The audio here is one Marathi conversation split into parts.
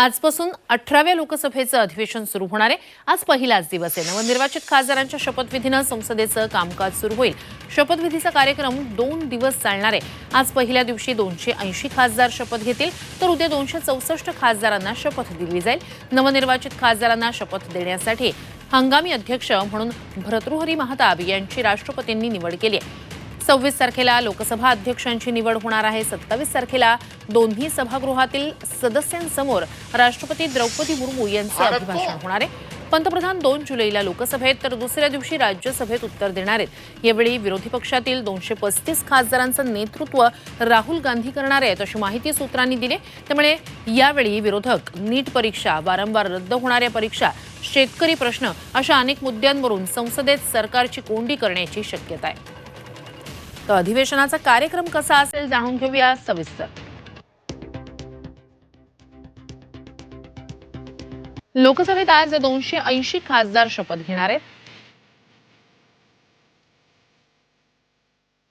आजपासून अठराव्या लोकसभेचं अधिवेशन सुरू होणार आहे. आज पहिलाच दिवस आहे. नवनिर्वाचित खासदारांच्या शपथविधीनं संसदेचं कामकाज सुरू होईल. शपथविधीचा कार्यक्रम दोन दिवस चालणार आहे. आज पहिल्या दिवशी दोनशे ऐंशी खासदार शपथ घेतील तर उद्या दोनशे चौसष्ट खासदारांना शपथ दिली जाईल. नवनिर्वाचित खासदारांना शपथ देण्यासाठी हंगामी अध्यक्ष म्हणून भरतृहरी महताब यांची राष्ट्रपतींनी निवड केली आहे. सव्वीस तारखेला लोकसभा अध्यक्षांची निवड होणार आहे. सत्तावीस तारखेला दोन्ही सभागृहातील सदस्यांसमोर राष्ट्रपती द्रौपदी मुर्मू यांचं अभिभाषण होणार आहे. पंतप्रधान दोन जुलैला लोकसभेत तर दुसऱ्या दिवशी राज्यसभेत उत्तर देणार आहेत. यावेळी विरोधी पक्षातील दोनशे पस्तीस खासदारांचं नेतृत्व राहुल गांधी करणार आहेत अशी माहिती सूत्रांनी दिली. त्यामुळे यावेळी विरोधक नीट परीक्षा वारंवार रद्द होणाऱ्या परीक्षा शेतकरी प्रश्न अशा अनेक मुद्द्यांवरून संसदेत सरकारची कोंडी करण्याची शक्यता आहे. तर अधिवेशनाचा कार्यक्रम कसा असेल जाणून घेऊया सविस्तर. लोकसभेत आज दोनशे ऐंशी खासदार शपथ घेणार आहेत.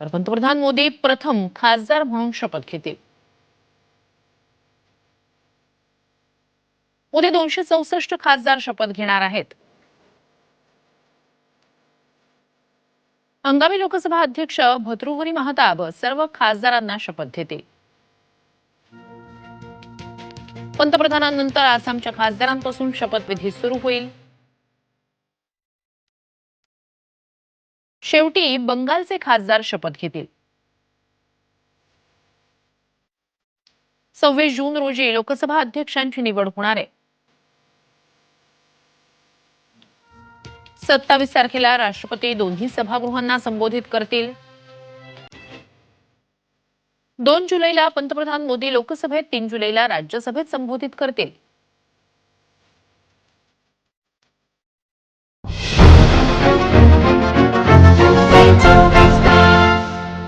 तर पंतप्रधान मोदी प्रथम खासदार म्हणून शपथ घेतील. उद्या दोनशे चौसष्ट खासदार शपथ घेणार आहेत. हंगामी लोकसभा अध्यक्ष भतृहरी महताब सर्व खासदारांना शपथ देतील पंतप्रधानांनंतर आसामच्या खासदारांपासून शपथविधी सुरू होईल. शेवटी बंगालचे खासदार शपथ घेतील. सव्वीस जून रोजी लोकसभा अध्यक्षांची निवड होणार आहे. सत्तावीस तारखेला राष्ट्रपती दोन्ही सभागृहांना संबोधित करतील. दोन जुलैला पंतप्रधान मोदी लोकसभेत तीन जुलैला राज्यसभेत संबोधित करतील.